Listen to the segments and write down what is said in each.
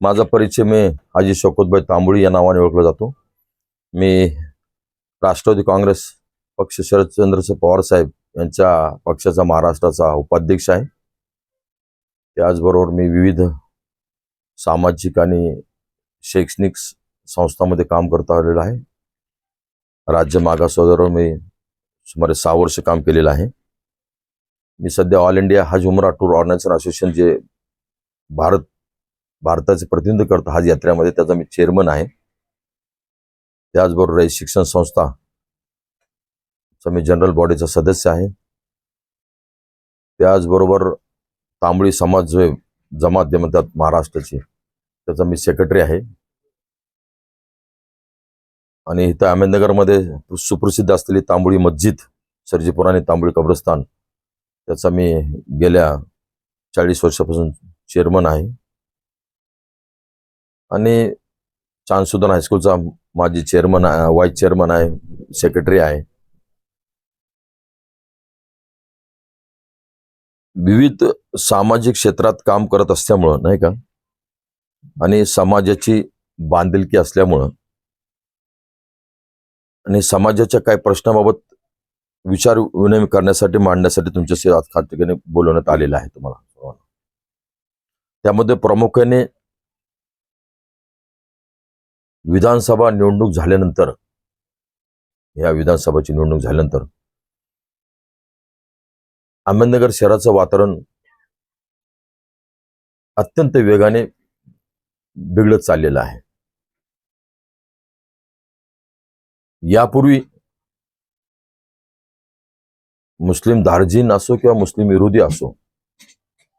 माझा परिचय मी हाजी शौकतभाई तांबोळी या नावाने ओळखला जातो. मी राष्ट्रवादी काँग्रेस पक्ष शरदचंद्र पवार साहेब यांच्या पक्षाचा महाराष्ट्राचा उपाध्यक्ष आहे. त्याचबरोबर मी विविध सामाजिक आणि शैक्षणिक संस्थामध्ये संस्थांमध्ये काम करता आलेलो आहे. राज्य मागासवर्गावर मी सुमारे सहा वर्ष काम केलेलं आहे. मी सध्या all India Hajj Umrah tour organisation association जे भारत भारताचे प्रतिनिधित्व करतं. हज यात्रेमध्ये त्याचा मी चेअरमन आहे. त्याचबरोबर शिक्षण संस्था मी जनरल बॉडीचा सदस्य आहे. त्याचबरोबर तांबळी समाज जो जमात जे म्हणतात महाराष्ट्राची त्याचा मी सेक्रेटरी आहे. आणि इथं अहमदनगरमध्ये सुप्रसिद्ध असलेली तांबोळी मस्जिद सरजीपुराणी तांबोळी कब्रस्तान त्याचा मी गेल्या चाळीस वर्षापासून चेअरमन आहे. आणि चांदसुदन हायस्कूलचा माजी चेअरमन वाईस चेअरमन आहे सेक्रेटरी आहे. विविध सामाजिक क्षेत्रात काम करत असल्यामुळं नाही का? आणि समाजाची बांधिलकी असल्यामुळं. आणि समाजाच्या काही प्रश्नाबाबत विचार विनिमय करण्यासाठी मांडण्यासाठी तुमच्याशी आज खास बोलवण्यात आलेलं आहे तुम्हाला. त्यामध्ये प्रामुख्याने विधानसभा निवडणूक झाल्यानंतर या विधानसभाची निवडणूक झाल्यानंतर अहमदनगर शहराचं वातावरण अत्यंत वेगाने बिघडत चाललेलं आहे. यापूर्वी मुस्लिम धार्जिन असो किंवा मुस्लिम विरोधी असो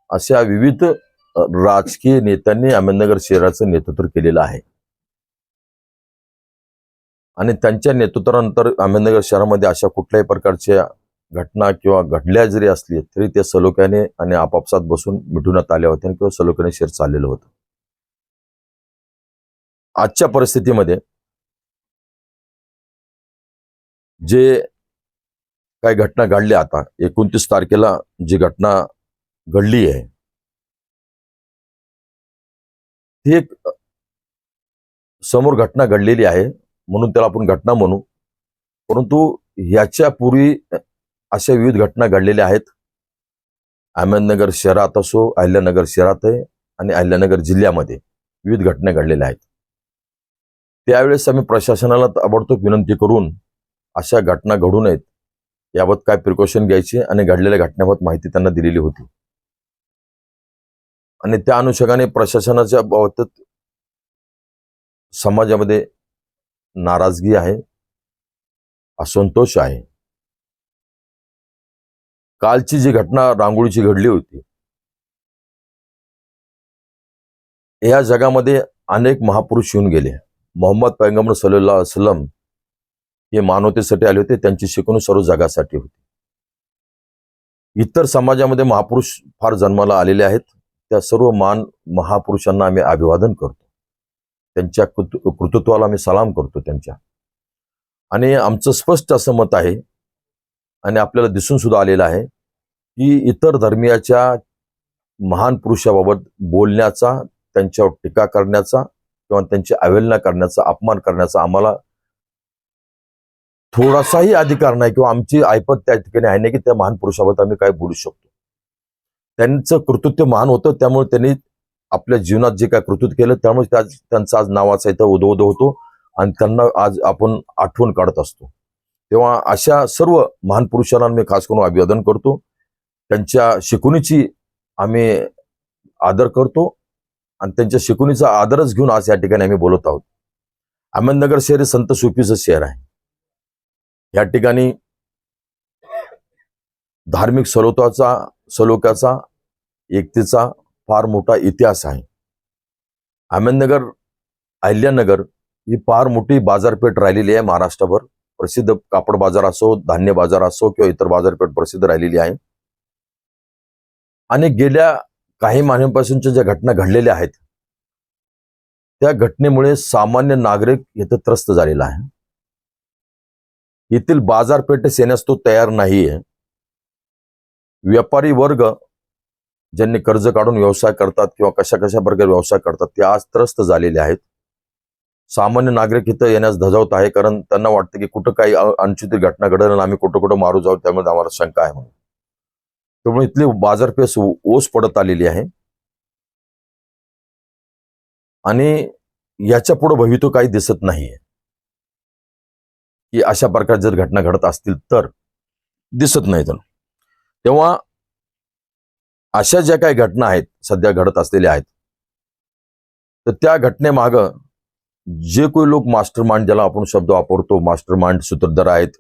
अशा विविध राजकीय नेत्यांनी अहमदनगर शहराचं नेतृत्व केलेलं आहे. आणि त्यांच्या नेतृत्वानंतर अहमदनगर शहरामध्ये अशा कुठल्याही प्रकारच्या घटना किंवा घडल्या जरी असली तरी त्या सलोख्याने आणि आपापसात बसून मिटवण्यात आल्या होत्या किंवा सलोख्याने शहर चाललेलं होतं. आजच्या परिस्थितीमध्ये जे काही घटना घडल्या आता एकोणतीस तारखेला जी घटना घडली आहे ती एक समोर घटना घडलेली आहे. म्हणून त्याला आपण घटना म्हणू. परंतु ह्याच्या पूर्वी अशा विविध घटना घडलेल्या आहेत. अहमदनगर शहरात असो अहिल्यानगर शहरात आहे आणि अहिल्यानगर जिल्ह्यामध्ये विविध घटना घडलेल्या आहेत. त्यावेळेस आम्ही प्रशासनाला ताबडतोब विनंती करून अशा घटना घडू नयेत याबाबत काय प्रिकॉशन घ्यायची आणि घडलेल्या घटनेबाबत माहिती त्यांना दिलेली होती. आणि त्या अनुषंगाने प्रशासनाच्या बाबतीत समाजामध्ये नाराजगी आहे असंतोष आहे. कालची जी घटना रांगोळीची घडली होती या जगामध्ये अनेक महापुरुष येऊन गेले. मोहम्मद पैगंबर सल्ला असलम हे मानवतेसाठी आले होते त्यांची शिकवणूक सर्व जगासाठी होती. इतर समाजामध्ये महापुरुष फार जन्माला आलेले आहेत त्या सर्व मान महापुरुषांना आम्ही अभिवादन करतो. त्यांच्या कृत- कर्तृत्वाला आम्ही सलाम करतो त्यांच्या. आणि आमचं स्पष्ट असं मत आहे आणि आपल्याला दिसून सुद्धा आलेलं आहे की इतर धर्मियाच्या महान पुरुषाबाबत बोलण्याचा त्यांच्यावर टीका करण्याचा किंवा त्यांची अवहेलना करण्याचा अपमान करण्याचा आम्हाला थोडासाही अधिकार नाही किंवा आमची ऐपत त्या ठिकाणी आहे नाही की त्या महान पुरुषाबद्दल आम्ही काय बोलू शकतो. त्यांचं कर्तृत्व महान होतं त्यामुळे त्यांनी आपल्या जीवनात जे काय कर्तृत्व केलं त्यामुळे त्या त्यांचा आज नावाचा इथं उदो होतो आणि त्यांना आज आपण आठवण काढत असतो. तेव्हा अशा सर्व महान पुरुषांना मी खास करून अभिवादन करतो. त्यांच्या शिकवणीची आम्ही आदर करतो आणि त्यांच्या शिकवणीचा आदरच घेऊन आज या ठिकाणी आम्ही बोलत आहोत. अहमदनगर शहर हे संत सुफीचं शहर आहे. या ठिकाणी धार्मिक सलोताचा सलोक्याचा एकतेचा फार मोठा इतिहास आहे. अहमदनगर अहिल्यानगर ही फार मोठी बाजारपेठ राहिलेली आहे महाराष्ट्रभर. प्रसिद्ध कापड बाजार असो धान्य बाजार असो किंवा इतर बाजारपेठ प्रसिद्ध राहिलेली आहे. आणि गेल्या काही महिन्यांपासूनच्या ज्या घटना घडलेल्या आहेत त्या घटनेमुळे सामान्य नागरिक येथे त्रस्त झालेला आहे. येथील बाजारपेठ येण्यास तो तयार नाहीये. व्यापारी वर्ग ज्यांनी कर्ज काढून व्यवसाय करतात किंवा कशा कशा प्रकारे व्यवसाय करतात ते आज त्रस्त झालेले आहेत. सामान्य नागरिक इथं येण्यास धजावत आहे कारण त्यांना वाटतं की कुठं काही अनुचित घटना घडेल आणि आम्ही कुठं कुठं मारू जाऊ त्यामुळे आम्हाला शंका आहे म्हणून. त्यामुळे इथली बाजारपेठ ओस पडत आलेली आहे. आणि याच्यापुढे भवितो काही दिसत नाहीये. की अशा प्रकारे जर घटना घडत असतील तर दिसत नाहीत तेव्हा अशा ज्या काही घटना आहेत सध्या घडत असलेल्या आहेत तर त्या घटनेमाग जे कोणी लोक मास्टर माइंड ज्याला आपण शब्द वापरतो मास्टर माइंड सूत्रधार आहेत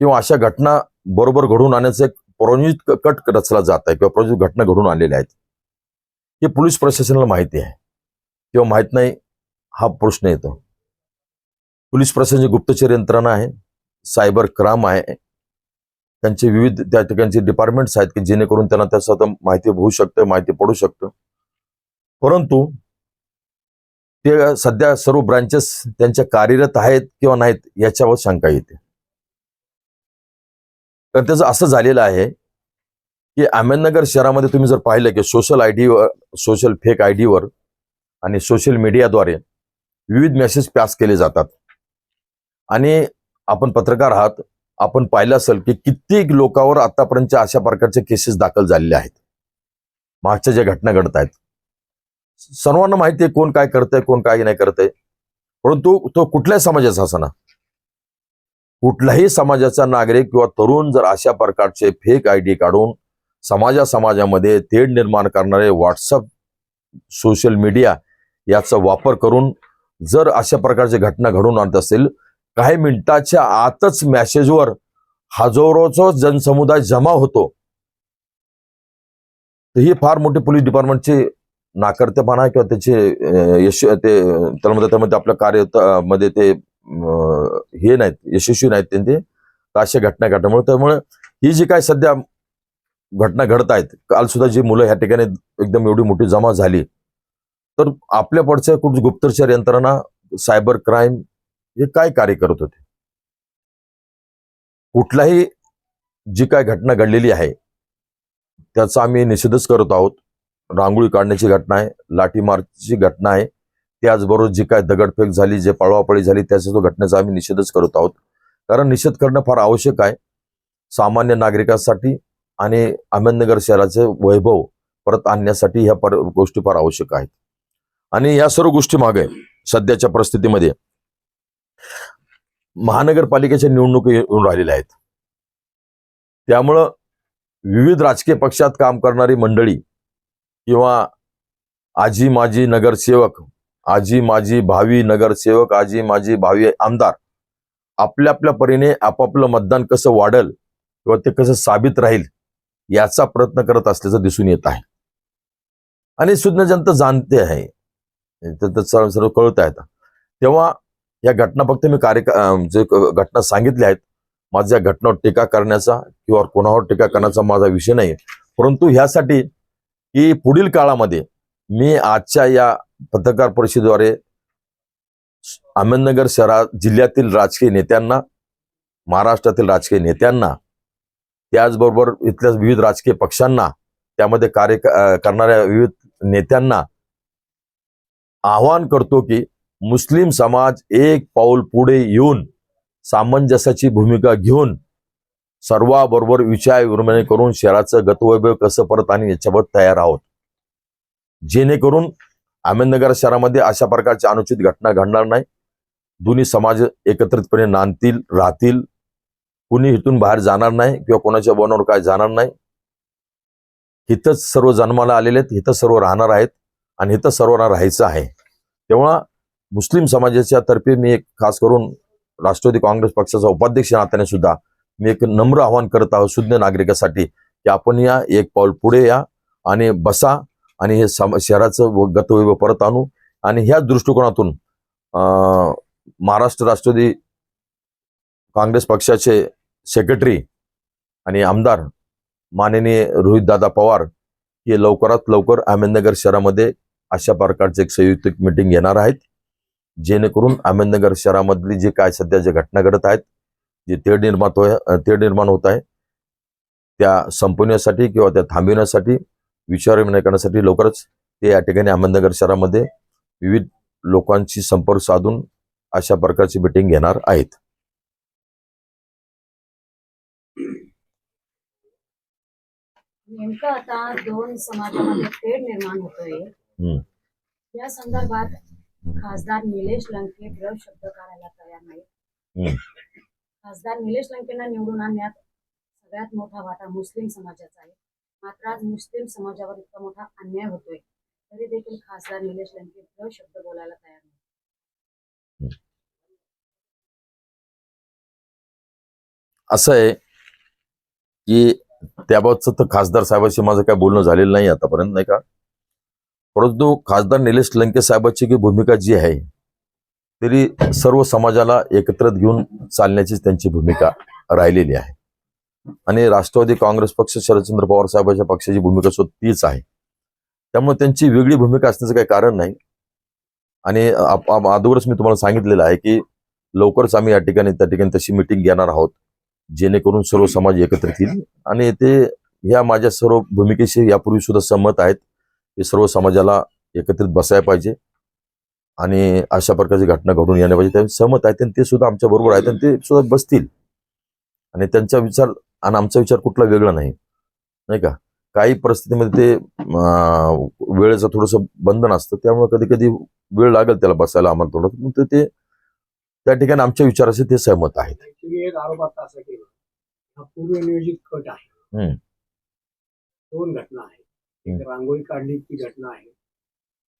किंवा अशा घटना बरोबर घडून आणण्याचं एक प्रोजित कट रचला जात आहे किंवा प्रोजित घटना घडून आणलेल्या आहेत हे पोलीस प्रशासनाला माहिती आहे. किंवा माहीत नाही हा प्रश्न येतो. पोलीस प्रशासनाची गुप्तचर यंत्रणा आहे सायबर क्राम आहे त्यांचे विविध त्या ठिकाणचे डिपार्टमेंट्स आहेत की जेणेकरून त्यांना त्याचं माहिती होऊ शकतं माहिती पडू शकतं. परंतु ते सध्या सर्व ब्रांचेस त्यांच्या कार्यरत आहेत किंवा नाहीत याच्यावर शंका येते. तर त्याचं असं झालेलं आहे की अहमदनगर शहरामध्ये तुम्ही जर पाहिलं की सोशल आय डीवर सोशल फेक आय डीवर आणि सोशल मीडियाद्वारे विविध मेसेज पास केले जातात. आणि आपण पत्रकार आहात आपण पाहिलं असेल की कित्येक लोकांवर आतापर्यंतच्या अशा प्रकारचे केसेस दाखल झालेले आहेत. मागच्या ज्या घटना घडत आहेत सर्वांना माहिती आहे कोण काय करतंय कोण काय नाही करतंय. परंतु तो कुठल्याही समाजाचा असना? कुठल्याही समाजाचा नागरिक किंवा तरुण जर अशा प्रकारचे फेक आय डी काढून समाजा समाजामध्ये तेढ निर्माण करणारे व्हॉट्सअप सोशल मीडिया याचा वापर करून जर अशा प्रकारची घटना घडून आणत असेल काही मिनिटाच्या आतच मॅसेजवर हजारोचा जनसमुदाय जमा होतो. तर ही फार मोठी पोलीस डिपार्टमेंटची नाकर्तेपणा किंवा त्याचे यश ते त्याला म्हणतात त्यामध्ये आपल्या कार्यमध्ये ते हे नाहीत यशस्वी नाहीत त्यांचे तर अशा घटना घडल्यामुळे त्यामुळे ही जी काय सध्या घटना घडत आहेत काल सुद्धा जी मुलं ह्या ठिकाणी एकदम एवढी मोठी जमा झाली. तर आपल्या पडच्या खूप गुप्तचर यंत्रणा सायबर क्राईम हे काय कार्य करत होते? कुठलाही जी काय घटना घडलेली आहे त्याचा आम्ही निषेधच करत आहोत. रांगोळी काढण्याची घटना आहे लाठीमारची घटना आहे. त्याचबरोबर जी काय दगडफेक झाली जे पळवापळी झाली त्याच्या घटनेचा आम्ही निषेधच करत आहोत. कारण निषेध करणं फार आवश्यक आहे. सामान्य नागरिकांसाठी आणि अहमदनगर शहराचे वैभव परत आणण्यासाठी ह्या पर गोष्टी फार आवश्यक आहेत. आणि या सर्व गोष्टी मागे सध्याच्या परिस्थितीमध्ये महानगरपालिकेच्या निवडणुका येऊन राहिलेल्या आहेत. त्यामुळं विविध राजकीय पक्षात काम करणारी मंडळी किंवा आजी माजी नगरसेवक आजी माजी भावी नगरसेवक आजी माजी भावी आमदार आपल्या आपल्या परीने आपापलं मतदान कसं वाढल किंवा ते कसं साबित राहील याचा प्रयत्न करत असल्याचं दिसून येत आहे. आणि सुज्ञ जनता जाणते आहे. तर सर्व सर्व कळत आहेत तेव्हा या घटना फक्त मी कार्य जे घटना सांगितल्या आहेत माझ्या घटनावर टीका करण्याचा किंवा कोणावर टीका करण्याचा माझा विषय नाही परंतु ह्यासाठी की पुढील काळामध्ये मी आजच्या या पत्रकार परिषदेद्वारे अहमदनगर शहरात जिल्ह्यातील राजकीय नेत्यांना महाराष्ट्रातील राजकीय नेत्यांना त्याचबरोबर इथल्या विविध राजकीय पक्षांना त्यामध्ये कार्य करणाऱ्या विविध नेत्यांना आवाहन करतो की मुस्लिम समाज एक पाऊल पुढे येऊन सामंजस्याची भूमिका घेऊन सर्वाबरोबर विचार विनिमय करून शहराचं गतवैभव कसं परत आणि याच्यावर तयार आहोत. जेणेकरून अहमदनगर शहरामध्ये अशा प्रकारच्या अनुचित घटना घडणार नाही. दोन्ही समाज एकत्रितपणे नांदतील राहतील. कुणी इथून बाहेर जाणार नाही किंवा कोणाच्या बनावर काय जाणार नाही. इथंच सर्व जन्माला आलेले आहेत इथं सर्व राहणार आहेत आणि इथं सर्वांना राहायचं आहे. तेव्हा मुस्लिम समाजाच्या तर्फे मी एक खास करून राष्ट्रवादी काँग्रेस पक्षाचा उपाध्यक्ष नात्याने सुद्धा मी एक नम्र आवाहन करत आहोत शुद्ध नागरिकासाठी की आपण या एक पाऊल पुढे या आणि बसा आणि हे सम शहराचं व गतवैभव परत आणू आणि ह्या दृष्टिकोनातून महाराष्ट्र राष्ट्रवादी काँग्रेस पक्षाचे सेक्रेटरी आणि आमदार माननीय रोहितदादा पवार हे लवकरात लवकर अहमदनगर शहरामध्ये अशा प्रकारचे एक संयुक्त मीटिंग घेणार आहेत. जेणेकरून अहमदनगर शहरामधली जी काय सध्या ज्या घटना घडत आहेत जे तेढ निर्माण तेढ निर्माण होत आहे त्या संपवण्यासाठी किंवा त्या थांबविण्यासाठी विचारविनिमय करण्यासाठी लवकरच ते या ठिकाणी अहमदनगर शहरामध्ये विविध लोकांशी संपर्क साधून अशा प्रकारची मिटिंग घेणार आहेत नेमकं आता दोन समाजामध्ये तेढ निर्माण होतोय. या संदर्भात खासदार निलेश लंके ब्र शब्द काढायला तयार नाही. खासदार निलेश लंकेंना निवडून आणण्यात सगळ्यात मोठा वाटा मुस्लिम समाजाचा आहे. मात्र आज मुस्लिम समाजावर इतका मोठा अन्याय होतोय तरी देखील खासदार निलेश लंके ब्र शब्द बोलायला तयार नाही असं आहे की त्याबाबतचं तर खासदार साहेबांशी माझं काय बोलणं झालेलं नाही आतापर्यंत नाही का? परंतु खासदार निलेश लंके साहेबांची की भूमिका जी आहे तरी सर्व समाजाला एकत्रित घेऊन चालण्याची त्यांची भूमिका राहिलेली आहे. आणि राष्ट्रवादी काँग्रेस पक्ष शरदचंद्र पवार साहेबांच्या पक्षाची भूमिका सुद्धा तीच आहे. त्यामुळे त्यांची वेगळी भूमिका असण्याचं काही कारण नाही. आणि आप- अगोदरच मी तुम्हाला सांगितलेलं आहे की लवकरच आम्ही या ठिकाणी त्या ठिकाणी तशी मिटिंग घेणार आहोत जेणेकरून सर्व समाज एकत्रित येईल. आणि ते ह्या माझ्या सर्व भूमिकेशी यापूर्वी सुद्धा सहमत आहेत. की सर्व समाजाला एकत्रित बसायला पाहिजे. आणि अशा प्रकारची घटना घडून येण्या पाहिजे. ते सहमत आहेत आणि ते सुद्धा आमच्या बरोबर आहेत आणि ते सुद्धा बसतील. आणि त्यांचा विचार आणि आमचा विचार कुठला वेगळा नाही. नाही का? काही परिस्थितीमध्ये ते वेळेचं थोडंसं बंधन असतं. त्यामुळे कधी कधी वेळ लागेल त्याला बसायला आम्हाला थोडं पण ते त्या ठिकाणी आमच्या विचाराशी ते सहमत आहेत. एक आरोप आता असा केला. हा पूर्वनियोजित कट आहे. दोन घटना आहेत. एक रांगोळी काढली ती घटना आहे.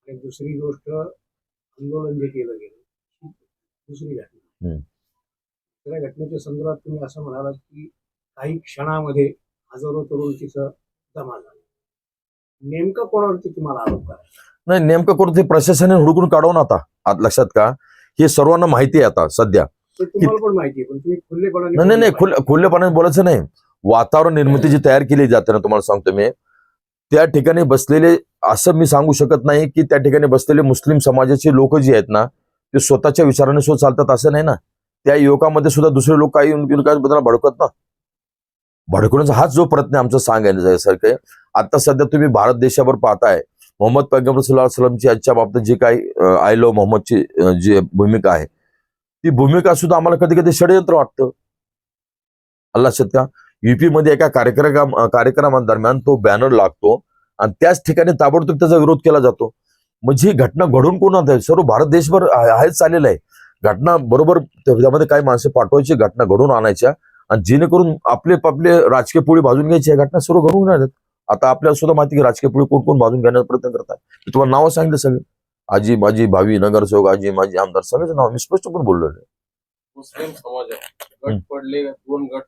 आणि दुसरी गोष्ट आंदोलन जे केलं गेलं दुसरी घटना. दुसऱ्या घटनेच्या संदर्भात तुम्ही असं म्हणालात की काही क्षणामध्ये हजारो तरुण तिथं जमा झाले. नेमकं कोणावरती तुम्हाला आरोप करायचा? नाही नेमकं करून ते प्रशासनाने हुडकून काढवून आता? आत लक्षात का? हे सर्वांना माहिती आहे आता सध्या. तुम्हाला पण माहिती आहे पण तुम्ही खुल्लेपणाने नाही नाही खुल्लेपणाने बोलायचं नाही. वातावरण निर्मिती जी तयार केली जाते ना तुम्हाला सांगतो मी. त्या ठिकाणी बसलेले असं मी सांगू शकत नाही की त्या ठिकाणी बसलेले मुस्लिम समाजाचे लोक जे आहेत ना ते स्वतःच्या विचाराने सुद्धा चालतात असं नाही ना. त्या युवकामध्ये सुद्धा दुसरे लोक काही बद्दल भडकत ना. भडकवण्याचा हाच जो प्रयत्न आहे आमचा सांगायचा सारखं आहे. आता सध्या तुम्ही भारत देशावर पाहताय मोहम्मद पैगंबर सल्ला सलमची आजच्या बाबतीत जी काही आय लो मोहम्मदची जी भूमिका आहे ती भूमिका सुद्धा आम्हाला कधी कधी षडयंत्र वाटतं. अल्ला का युपी मध्ये एका कार्यक्रम कार्यक्रमादरम्यान तो बॅनर लागतो आणि त्याच ठिकाणी ताबडतोब त्याचा विरोध केला जातो. म्हणजे ही घटना घडून कोण आहे सर्व भारत देशभर आहे- आहेच चाललेलं आहे. घटना बरोबर त्यामध्ये काही माणसं पाठवायची घटना घडून आणायच्या आणि जेणेकरून आपले आपले राजकीय पोळी भाजून घ्यायची या घटना सर्व घडून राहिल्यात आता आपल्याला सुद्धा माहिती की राजकीय पोळी कोण कोण भाजून घेण्याचा प्रयत्न करतात. मी तुम्हाला नावं सांगितलं सगळे. आजी माझी भावी नगरसेवक आजी माझी आमदार सगळ्याचं नाव मी स्पष्ट पण बोललो मुस्लिम समाज आहे गट पडले दोन गट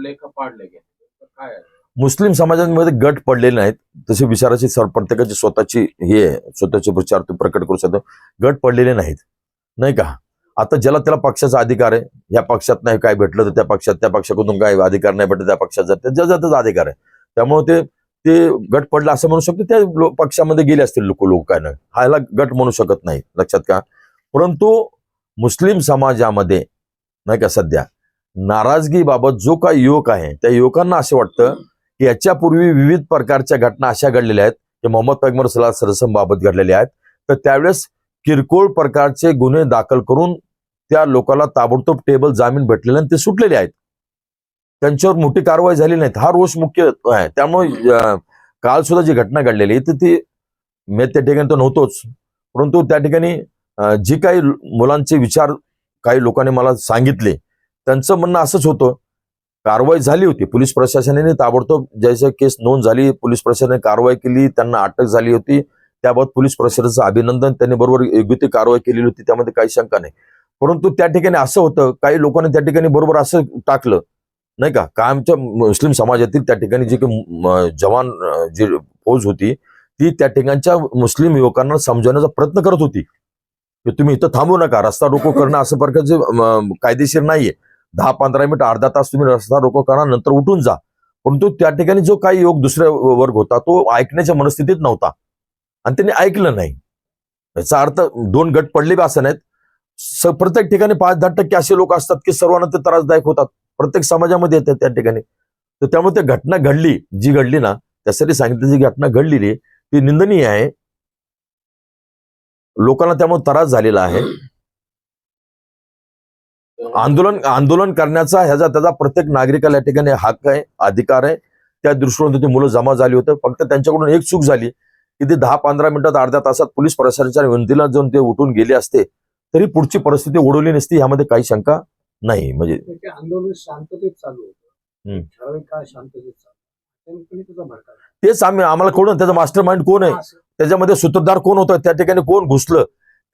पडले का पाडले गेले. काय मुस्लिम समाजांमध्ये गट पडलेले नाहीत. तसे विचाराची सर प्रत्येकाची स्वतःची हे आहे, स्वतःचे विचार तू प्रकट करू शकतो. गट पडलेले नाहीत. नाही का? आता ज्याला त्याला पक्षाचा अधिकार आहे या पक्षात नाही काय भेटलं तर त्या पक्षात त्या पक्षाकडून काय अधिकार नाही भेटलं त्या पक्षात जात ज्या त्याचा अधिकार आहे. त्यामुळे ते ते गट पडलं असं म्हणू शकतो त्या पक्षामध्ये गेले असतील लोक लोक काय नाही गट म्हणू शकत नाही लक्षात का परंतु मुस्लिम समाजामध्ये नाही का सध्या नाराजगीबाबत जो काही युवक आहे त्या युवकांना असं वाटतं की याच्यापूर्वी विविध प्रकारच्या घटना अशा घडलेल्या आहेत की मोहम्मद पैगंबर सल्ला सरसम बाबत घडलेल्या आहेत. तर त्यावेळेस किरकोळ प्रकारचे गुन्हे दाखल करून त्या लोकांना ताबडतोब टेबल जामीन भेटलेले आणि ते सुटलेले आहेत. त्यांच्यावर मोठी कारवाई झाली नाहीत हा रोष मुख्य आहे. त्यामुळे काल सुद्धा जी घटना घडलेली आहे तर ती मी त्या ठिकाणी तर नव्हतोच. परंतु त्या ठिकाणी जी काही मुलांचे विचार काही लोकांनी मला सांगितले त्यांचं म्हणणं असंच होतं. कारवाई झाली होती. पोलीस प्रशासनाने ताबडतोब जैसे केस नोंद झाली पोलीस प्रशासनाने कारवाई केली त्यांना अटक झाली होती. त्याबाबत पोलीस प्रशासनाचं अभिनंदन त्यांनी बरोबर योग्य ती कारवाई केलेली होती त्यामध्ये काही शंका नाही. परंतु त्या ठिकाणी असं होतं काही लोकांनी त्या ठिकाणी बरोबर असं टाकलं नाही का? काय आमच्या मुस्लिम समाजातील त्या ठिकाणी जी काही जवान जी फौज होती ती त्या ठिकाणच्या मुस्लिम युवकांना समजवण्याचा प्रयत्न करत होती. की तुम्ही इथं थांबू नका रस्ता रोको करणं असं प्रकारचे कायदेशीर नाहीये. दहा पंधरा मिनिट अर्धा तास तुम्ही रस्ता रोको करा नंतर उठून जा. परंतु त्या ठिकाणी जो काही योग दुसऱ्या वर्ग होता तो ऐकण्याच्या मनस्थितीत नव्हता. आणि त्यांनी ऐकलं नाही. याचा अर्थ दोन गट पडले बी असं नाहीत. प्रत्येक ठिकाणी पाच दहा टक्के असे लोक असतात की सर्वांना ते त्रासदायक होतात. प्रत्येक समाजामध्ये येतात त्या ठिकाणी. तर त्यामुळे त्या घटना घडली जी घडली ना त्यासाठी सांगितलं जी घटना घडलेली ती निंदनीय आहे. लोकांना त्यामुळे त्रास झालेला आहे. आंदोलन आंदोलन करण्याचा ह्याचा त्याचा प्रत्येक नागरिकाला या ठिकाणी हक्क आहे अधिकार आहे. त्या दृष्टीने ती मुलं जमा झाली होतं. फक्त त्यांच्याकडून एक चूक झाली की ते दहा पंधरा मिनिटात अर्ध्या तासात पोलीस प्रशासनाच्या विनंतीला जाऊन ते उठून गेले असते तरी पुढची परिस्थिती ओढवली नसती ह्यामध्ये काही शंका नाही. म्हणजे त्याचे आंदोलन शांततेत चालू होतं. तेच आम्ही आम्हाला कोण त्याचा मास्टर माइंड कोण आहे? त्याच्यामध्ये सूत्रधार कोण होतं? त्या ठिकाणी कोण घुसलं?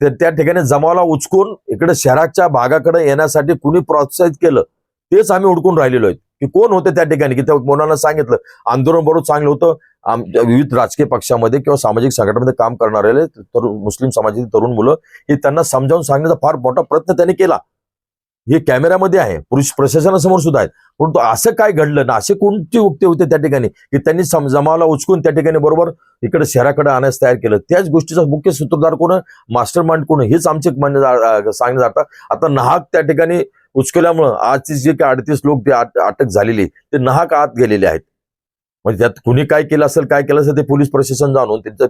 ते- त्या ठिकाणी जमावाला उचकून इकडे शहराच्या भागाकडे येण्यासाठी कुणी प्रोत्साहित केलं तेच आम्ही उडकून राहिलेलो आहेत. की कोण होते त्या ठिकाणी? की त्या मुलांना सांगितलं. आंदोलन बरोबर चांगलं होतं. आमच्या विविध राजकीय पक्षामध्ये किंवा सामाजिक संघटनेमध्ये काम करणारे तरुण मुस्लिम समाजातील तरुण मुलं हे त्यांना समजावून सांगण्याचा फार मोठा प्रयत्न त्यांनी केला. हे कॅमेऱ्यामध्ये आहे. पुरुष प्रशासनासमोर सुद्धा आहेत. परंतु असं काय घडलं ना असे कोणते युक्ती होते त्या ठिकाणी की त्यांनी जमावाला उचकून त्या ठिकाणी बरोबर इकडे शहराकडे आणण्यास तयार केलं? त्याच गोष्टीचा मुख्य सूत्रधार कोण मास्टर माइंड कोण हेच आमचे मान्य जा- सांगण्यात जातात आता नाहक त्या ठिकाणी उचकल्यामुळं आजचे जे काही अडतीस लोक ते अटक झालेली ते नाहक आत गेलेले आहेत. म्हणजे त्यात कुणी काय केलं असेल काय केलं असेल ते पोलीस प्रशासन जाणून त्यांचं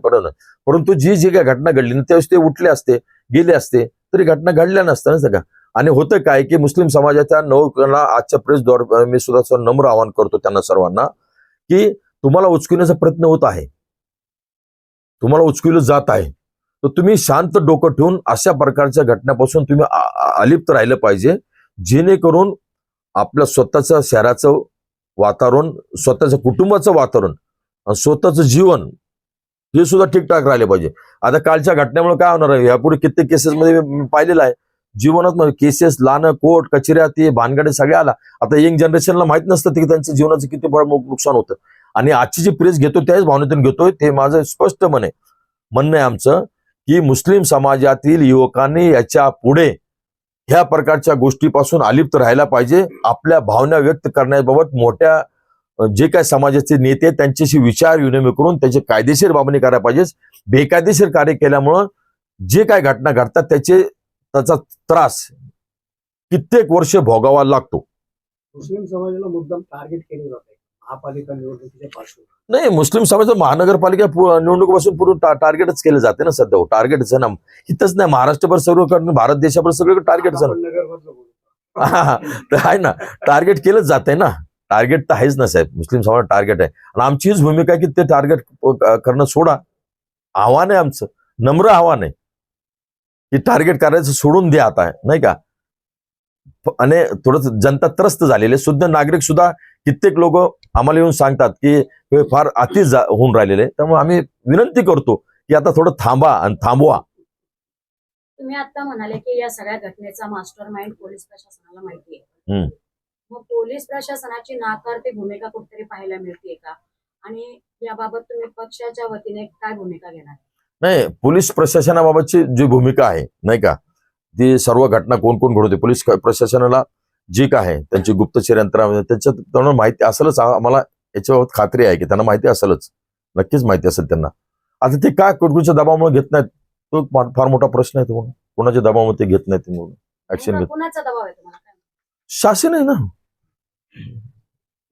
परंतु जी जी काही घटना घडली ना त्यावेळेस ते उठले असते गेले असते तरी घटना घडल्या नसत्या ना सगळ्या. आणि होतं काय की मुस्लिम समाजाच्या नौकांना आजच्या प्रेस द्वार मी सुद्धा नम्र आवाहन करतो त्यांना सर्वांना की तुम्हाला उचकविण्याचा प्रयत्न होत आहे. तुम्हाला उचकविलं जात आहे. तर तुम्ही शांत डोकं ठेवून अशा प्रकारच्या घटनापासून तुम्ही अलिप्त राहिलं पाहिजे जेणेकरून आपल्या स्वतःचं शहराचं वातावरण स्वतःच्या कुटुंबाचं वातावरण स्वतःचं जीवन हे सुद्धा ठीकठाक राहिले पाहिजे. आता कालच्या घटनेमुळे काय होणार आहे? यापुढे कित्येक केसेसमध्ये पाहिलेलं आहे. जीवनात केसेस लाणं कोर्ट कचेऱ्या ते भानगडे सगळ्या आला आता यंग जनरेशनला माहीत नसतं की त्यांचं जीवनाचं किती बळ नुकसान होतं. आणि आजची जी प्रेस घेतो त्याच भावनेतून घेतोय ते माझं स्पष्ट म्हणे. म्हणणं आहे आमचं की मुस्लिम समाजातील युवकांनी याच्यापुढे ह्या प्रकारच्या गोष्टीपासून अलिप्त राहायला पाहिजे. आपल्या भावना व्यक्त करण्याबाबत मोठ्या जे काय समाजाचे नेते त्यांच्याशी विचार विनिमय करून त्याचे कायदेशीर बाबणी करायला पाहिजे. बेकायदेशीर कार्य केल्यामुळं जे काय घटना घडतात त्याचे त्याचा त्रास कित्येक वर्ष भोगावा लागतो. मुस्लिम समाजाला मुद्दाम टार्गेट केलं जात महापालिका निवडणुकीच्या पार्श्वभूमीवर. नाही मुस्लिम समाज महानगरपालिका निवडणुकीपासून पूर्ण टा- टार्गेटच केलं जाते ना सध्या. टार्गेटच आहे ना इथंच नाही महाराष्ट्रभर सर्व भारत देशाभर सगळं टार्गेटच आहे आपण नगरमधलं बोलू. ना तर आहे ना टार्गेट केलंच जाते ना. टार्गेट तर आहेच ना साहेब. मुस्लिम समाज टार्गेट आहे. आणि आमची हीच भूमिका आहे की ते टार्गेट करणं सोडा. आव्हान आहे आमचं. नम्र आव्हान आहे. की टार्गेट करायचं सोडून द्या आता नाही का आणि थोडं जनता त्रस्त झालेली. शुद्ध नागरिक सुद्धा कित्येक लोक आम्हाला येऊन सांगतात की हे फार अति होऊन राहिलेले. त्यामुळे आम्ही विनंती करतो की आता थोडं थांबा आणि थांबवा तुम्ही आता म्हणाले की या सगळ्या घटनेचा मास्टर माइंड पोलीस प्रशासनाला माहिती आहे. मग पोलीस प्रशासनाची नाकारते भूमिका कुठेतरी पाहायला मिळते का आणि याबाबत तुम्ही पक्षाच्या वतीने काय भूमिका घेणार नाही पोलीस प्रशासनाबाबतची जी भूमिका आहे नाही का? ती सर्व घटना कोण कोण घडवते? पोलीस प्रशासनाला जी काय आहे त्यांची गुप्तचर यंत्रणा त्याच्यात त्यांना माहिती असेलच. आम्हाला याच्याबाबत खात्री आहे की त्यांना माहिती असेलच. नक्कीच माहिती असेल त्यांना. आता ते काय कुठच्या दबावामुळे घेत नाहीत? तो फार मोठा प्रश्न आहे तो म्हणून कोणाच्या दबावामुळे ते घेत नाहीत म्हणून ऍक्शन घेत तुम्हाला? शासन आहे ना.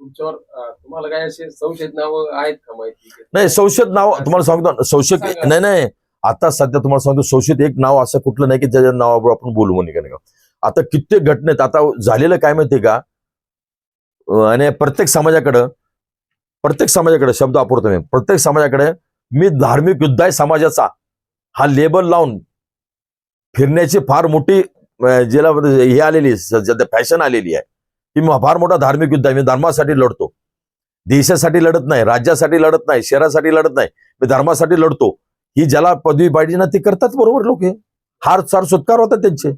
तुमच्यावर तुम्हाला काय असे संशयित नावं आहेत का माहिती? नाही संशयित नाव तुम्हाला सांगतो सांगा. नाही नाही. आता सध्या तुम्हाला सांगतो संशयित एक नाव असं कुठलं नाही की ज्याच्या नावावर आपण बोलू म्हणे का. आता कित्येक घटनेत आता झालेलं काय माहितीये का? आणि प्रत्येक समाजाकडं प्रत्येक समाजाकडे शब्द वापरतो मी. प्रत्येक समाजाकडे मी धार्मिक युद्ध आहे समाजाचा. हा लेबल लावून फिरण्याची फार मोठी ज्याला हे आलेली आहे, सध्या फॅशन आलेली आहे. की मी फार मोठा धार्मिक युद्ध आहे मी धर्मासाठी लढतो. देशासाठी लढत नाही राज्यासाठी लढत नाही शहरासाठी लढत नाही मी धर्मासाठी लढतो. ही ज्याला पदवी पाहिजे ना ती करतात बरोबर लोक हे. हार चार सुत्कार होतात त्यांचे.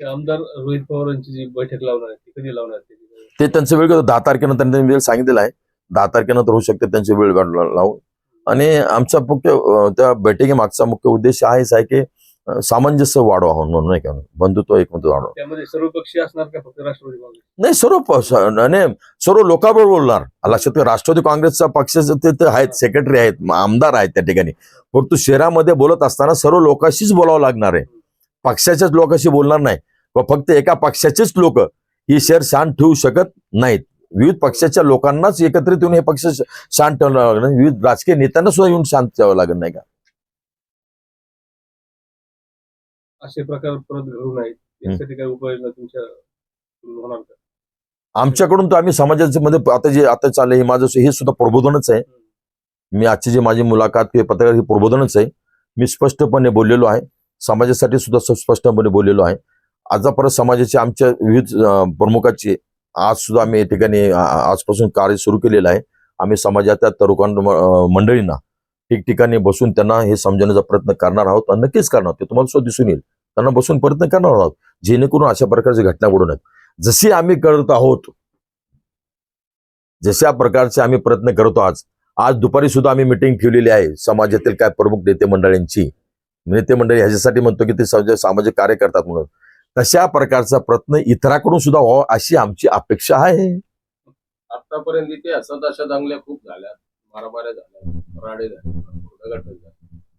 आमदार रोहित पवार यांची जी बैठक लावणार ती कधी लावणार ते? त्यांचं वेळ दहा तारखेनंतर त्यांनी वेळ सांगितलेला आहे. दहा तारखेनंतर होऊ शकते त्यांची वेळ लावून आणि आमचा मुख्य त्या बैठकीमागचा मुख्य उद्देश आहेच आहे की सामंजस्य वाढवा म्हणून नाही का? बंधुत्व एकमत वाढवा. त्यामध्ये सर्व पक्षी असणार का फक्त राष्ट्रवादी काँग्रेस? नाही सर्व आणि सर्व लोकांबरोबर बोलणार. लक्षात राष्ट्रवादी काँग्रेसचा पक्षाचे ते आहेत सेक्रेटरी आहेत आमदार आहेत त्या ठिकाणी. परंतु शहरामध्ये बोलत असताना सर्व लोकांशीच बोलावं लागणार आहे. पक्षाच्याच लोकांशी बोलणार नाही. व फक्त एका पक्षाचेच लोक ही शहर शांत ठेवू शकत नाहीत. विविध पक्षाच्या लोकांनाच एकत्रित येऊन हे पक्ष शांत ठेवणं लागणार विविध राजकीय नेत्यांना सुद्धा येऊन शांत ठेवावं लागत नाही का? असे प्रकार परत घडू नयेत. यासाठी काही उपाययोजना तुमच्या होणार का? आमच्याकडून तर आम्ही समाजाच्या मध्ये आता जे आता चाललंय हे माझं हे सुद्धा प्रबोधनच आहे. मी आजची जी माझी मुलाखत किंवा पत्रकार ही प्रबोधनच आहे. मी स्पष्टपणे बोललेलो आहे. समाजासाठी सुद्धा स्पष्टपणे बोललेलो आहे. आज परत समाजाचे आमच्या विविध प्रमुखाचे आज सुद्धा आम्ही या ठिकाणी आजपासून कार्य सुरू केलेलं आहे. आम्ही समाजाच्या तरुण मंडळींना ठिकठिकाणी बसून त्यांना हे समजवण्याचा प्रयत्न करणार आहोत आणि नक्कीच करणार आहोत. ते तुम्हाला सुद्धा दिसून येईल. त्यांना बसून प्रयत्न करणार आहोत. जेणेकरून अशा प्रकारची घटना घडू नयेत. जशी आम्ही करत आहोत जशा प्रकारचे आम्ही प्रयत्न करतो आज आज दुपारी सुद्धा आम्ही मिटिंग ठेवलेली आहे. समाजातील काय प्रमुख नेते मंडळींची नेते मंडळी ह्याच्यासाठी म्हणतो की ते समाज- सामाजिक कार्य करतात म्हणून. तशा प्रकारचा प्रयत्न इतराकडून सुद्धा व्हावा अशी आमची अपेक्षा आहे. आतापर्यंत इथे असत अशा दंगल्या खूप झाल्या. मारामाऱ्या झाल्या राडे झाले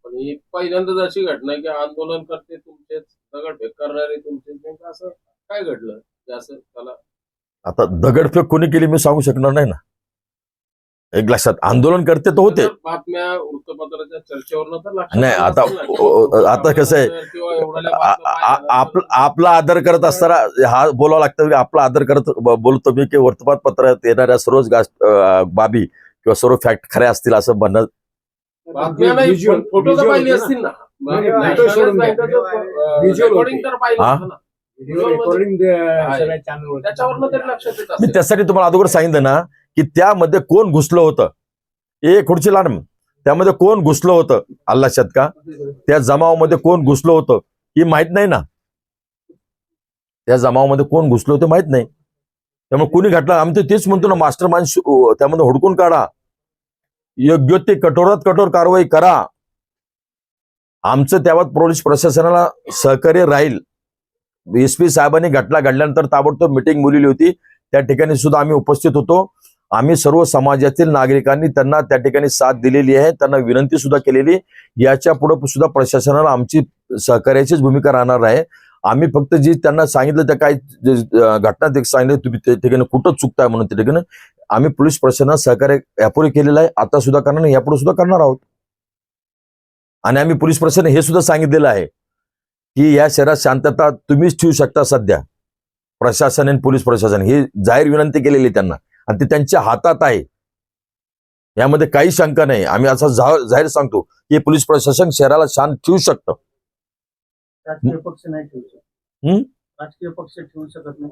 पण ही पहिल्यांदाच अशी घटना की आंदोलन करते तुमचेच दगडफेक करणारे तुमचेच नेमकं असं काय घडलं? असं त्याला आता दगडफेक कोणी केली मी सांगू शकणार नाही ना. एक लक्षात आंदोलन करते तर होते. बातम्या वृत्तपत्राच्या चर्चेवर नाही, आता- आता कसं आहे, आपला आदर करत असताना हा बोलावं लागतं की आपला आदर करत बोलतो मी की वर्तमानपत्रात येणाऱ्या सर्वच बाबी किंवा सर्व फॅक्ट खऱ्या असतील असं म्हणणं फोटो तर. असतील ना. हा? मी. त्यासाठी तुम्हाला अगोदर सांगितलं ना की त्यामध्ये कोण घुसलं होतं? ए खुर्ची लाड त्यामध्ये कोण घुसलं होतं? अल्ला शतका. त्या जमावामध्ये कोण घुसलं होतं? ही माहीत नाही ना. त्या जमावामध्ये कोण घुसलं होतं माहीत नाही. त्यामुळे कोणी घटलं आम्ही तेच म्हणतो ना मास्टर माइंड त्यामध्ये हुडकून काढा. योग्य ते कठोरात कठोर कारवाई करा. आमचं त्यावर पोलीस प्रशासनाला सहकार्य राहील. एस पी साहेबांनी घटना घडल्यानंतर ताबडतोब मिटिंग बोलवली होती. त्या ठिकाणी सुद्धा आम्ही उपस्थित होतो. आम्ही सर्व समाजातील नागरिकांनी त्यांना त्या ठिकाणी साथ दिलेली आहे. त्यांना विनंती सुद्धा केलेली. याच्यापुढे सुद्धा प्रशासनाला आमची सहकार्याचीच भूमिका राहणार आहे. आम्ही फक्त जी त्यांना सांगितलं त्या काय घटना ते सांगितलं तुम्ही त्या ठिकाणी कुठं चुकताय म्हणून त्या ठिकाणी आम्ही पोलीस प्रशासनात सहकार्य यापुढे केलेलं आहे. आता सुद्धा करणार नाही यापुढे सुद्धा करणार आहोत. आणि आम्ही पोलीस प्रशासन हे सुद्धा सांगितलेलं आहे की या शहरात शांतता तुम्हीच ठेवू शकता सध्या. प्रशासन आणि पोलीस प्रशासन ही जाहीर विनंती केलेली आहे त्यांना. आणि ते त्यांच्या हातात आहे. यामध्ये काही शंका नाही. आम्ही असं जाहीर सांगतो की पोलीस प्रशासन शहराला शांत ठेवू शकतं. राजकीय पक्ष नाही ठेवू? शकत. राजकीय पक्ष ठेवू शकत नाही.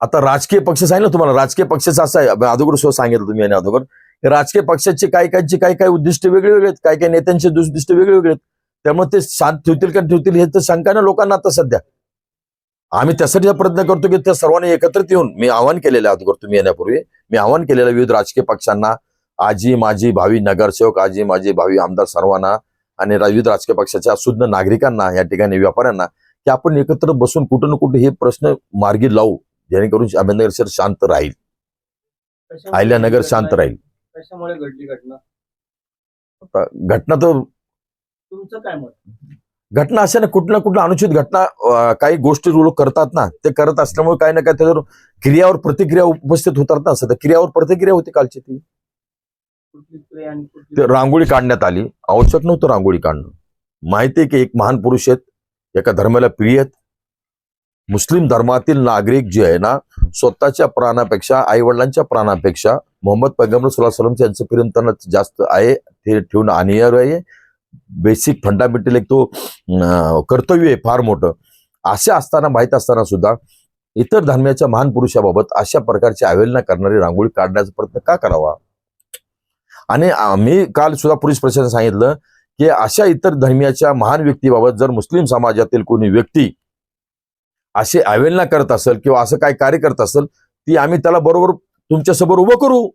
आता राजकीय पक्ष सांगितलं तुम्हाला? राजकीय पक्षाचं असं आहे. अगोदर सुद्धा सांगितलं तुम्ही आणि अगोदर. की राजकीय पक्षाचे काही काहींची काही काही उद्दिष्ट वेगळे वेगळे आहेत. काही काही नेत्यांचे उद्दिष्ट वेगळे वेगळे आहेत. त्यामुळे ते शांत ठेवतील का ठेवतील हे तर शंका ना लोकांना आता सध्या. आम्ही त्यासाठी प्रयत्न करतो की त्या सर्वांनी एकत्रित येऊन मी आवाहन केलेलं आहे अगोदर तुम्ही येण्यापूर्वी मी आवाहन केलेलं विविध राजकीय पक्षांना आजी माझी भावी नगरसेवक आजी माझी भावी आमदार सर्वांना आणि विविध राजकीय पक्षाच्या शुद्ध नागरिकांना या ठिकाणी व्यापाऱ्यांना की आपण एकत्र बसून कुठं ना कुठे हे प्रश्न मार्गी लावू जेणेकरून अहमदनगर शहर शांत राहील. घडली शांत? राहील. कशामुळे घडली घटना? आता घटना तर तुमचं काय मत? घटना अशा ना कुठं कुठल्या अनुचित घटना काही गोष्टी लोक करतात ना ते करत असल्यामुळे काही ना काही त्याच्यावर क्रियावर प्रतिक्रिया उपस्थित होतात ना सध्या क्रियावर प्रतिक्रिया होती कालची ती. ते रांगोळी काढण्यात आली. आवश्यक नव्हतं रांगोळी काढणं. माहिती आहे की एक महान पुरुष आहेत एका धर्माला प्रिय आहेत. मुस्लिम धर्मातील नागरिक जे आहे ना स्वतःच्या प्राणापेक्षा आई वडिलांच्या प्राणापेक्षा मोहम्मद पैगंबर सुल्ला सलम यांचं प्रेम त्यांना जास्त आहे ते ठेवणं अनिवार्य आहे. बेसिक फंडामेंटल एक तो कर्तव्य आहे फार मोठं. असे असताना माहीत असताना सुद्धा इतर धर्माच्या महान पुरुषाबाबत अशा प्रकारची अवहेलना करणारी रांगोळी काढण्याचा प्रयत्न का करावा? आणि आम्ही काल सुद्धा पोलीस प्रशासन सांगितलं की अशा इतर धर्मियाच्या महान व्यक्तीबाबत जर मुस्लिम समाजातील कोणी व्यक्ती असे अवहेलना करत असेल किंवा असं काय कार्य करत असेल ती आम्ही त्याला बरोबर तुमच्यासमोर उभं करू.